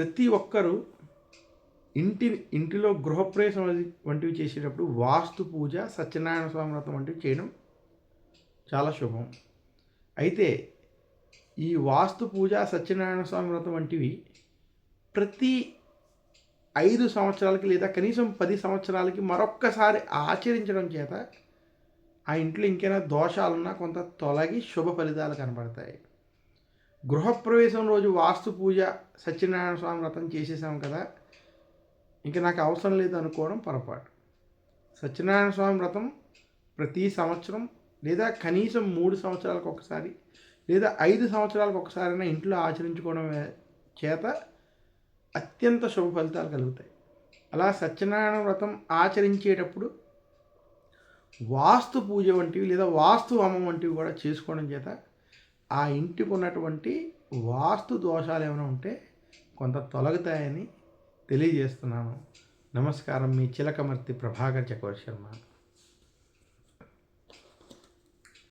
ప్రతి ఒక్కరూ ఇంటి ఇంటిలో గృహప్రవేశం వంటివి చేసేటప్పుడు వాస్తు పూజ సత్యనారాయణ స్వామి వ్రతం వంటివి చేయడం చాలా శుభం. అయితే ఈ వాస్తు పూజ సత్యనారాయణ స్వామి వ్రతం వంటివి ప్రతి ఐదు సంవత్సరాలకి లేదా కనీసం పది సంవత్సరాలకి మరొక్కసారి ఆచరించడం చేత ఆ ఇంట్లో ఇంకైనా దోషాలున్నా కొంత తొలగి శుభ ఫలితాలు కనబడతాయి. గృహప్రవేశం రోజు వాస్తు పూజ సత్యనారాయణ స్వామి వ్రతం చేసేసాం కదా. ఇంకా నాకు అవసరం లేదు అనుకోవడం పొరపాటు. సత్యనారాయణ స్వామి వ్రతం ప్రతి సంవత్సరం లేదా కనీసం మూడు సంవత్సరాలకు ఒకసారి లేదా ఐదు సంవత్సరాలకు ఒకసారైనా ఇంట్లో ఆచరించుకోవడం చేత అత్యంత శుభ ఫలితాలు కలుగుతాయి. అలా సత్యనారాయణ వ్రతం ఆచరించేటప్పుడు వాస్తు పూజ వంటివి లేదా వాస్తు హోమం వంటివి కూడా చేసుకోవడం చేత ఆ ఇంటికి ఉన్నటువంటి వాస్తు దోషాలు ఏమైనా ఉంటే కొంత తొలగుతాయని తెలియజేస్తున్నాను. నమస్కారం. మీ చిలకమర్తి ప్రభాకర్ చక్రవర్తి శర్మ.